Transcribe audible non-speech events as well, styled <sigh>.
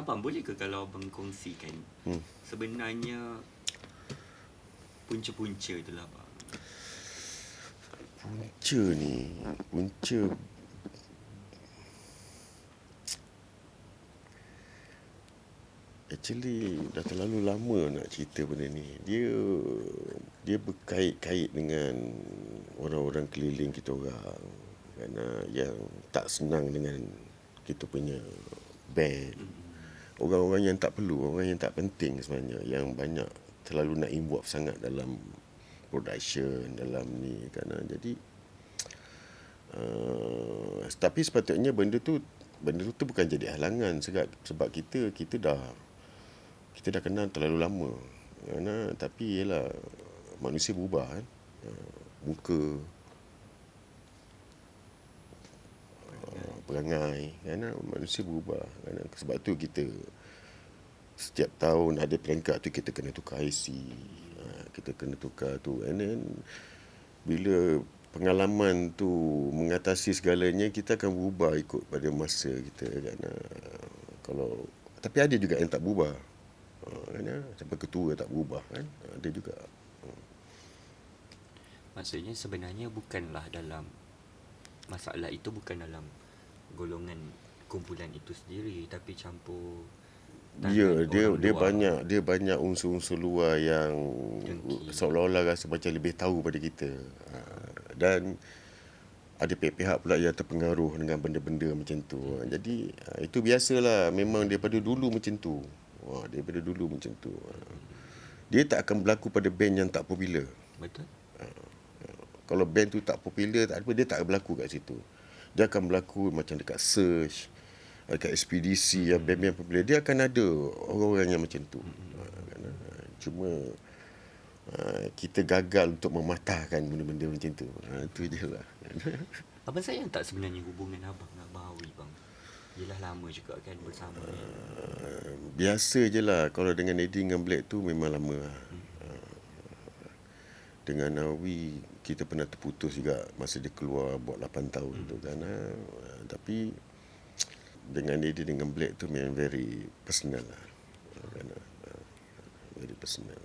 Abang boleh ke kalau abang kongsikan Hmm. sebenarnya punca-punca tu lah abang. Punca ni, punca Actually dah terlalu lama nak cerita benda ni. Dia dia berkait-kait dengan orang-orang keliling kita orang. Kerana yang tak senang dengan kita punya band. Orang-orang yang tak perlu, orang yang tak penting sebenarnya. Yang banyak terlalu nak involve sangat dalam production, dalam ni. Kerana jadi uh, tapi sepatutnya benda tu benda tu, tu bukan jadi halangan sebab sebab kita kita dah kita dah kenal terlalu lama. Kerana tapi ialah manusia berubah kan. Uh, muka uh, perangai kerana manusia berubah. Kerana sebab tu kita setiap tahun ada peringkat tu kita kena tukar IC. Uh, kita kena tukar tu. And then bila pengalaman tu mengatasi segalanya kita akan berubah ikut pada masa kita kerana kalau tapi ada juga yang tak berubah. Uh, kerana sampai ketua tak berubah kan. Ada juga. Maksudnya sebenarnya bukanlah dalam masalah itu bukan dalam golongan kumpulan itu sendiri tapi campur tangan dia orang dia luar. banyak dia banyak unsur-unsur luar yang Dengki. seolah-olah rasa macam lebih tahu pada kita. Uh, dan ada pihak-pihak pula yang terpengaruh dengan benda-benda macam tu. Uh, Jadi uh, itu biasalah memang daripada dulu macam tu. Wah, daripada dulu macam tu. Dia tak akan berlaku pada band yang tak popular. Betul? Kalau band tu tak popular, tak apa, dia tak berlaku kat situ. Dia akan berlaku macam dekat search, dekat ekspedisi yang band-band popular. Dia akan ada orang-orang yang macam tu. Ha, kan, ha, Cuma ha, kita gagal untuk mematahkan benda-benda macam tu. Ha, itu je lah. <laughs> Abang sayang tak sebenarnya hubungan abang dengan Abang Awi bang? Yelah lama juga kan bersama. Uh, biasa je lah. Kalau dengan Eddie dengan Black tu memang lama lah. Dengan Nawi kita pernah terputus juga masa dia keluar buat 8 tahun tu kan. Uh, tapi dengan Eddie dengan Black tu memang very personal lah. Kan, uh, very personal.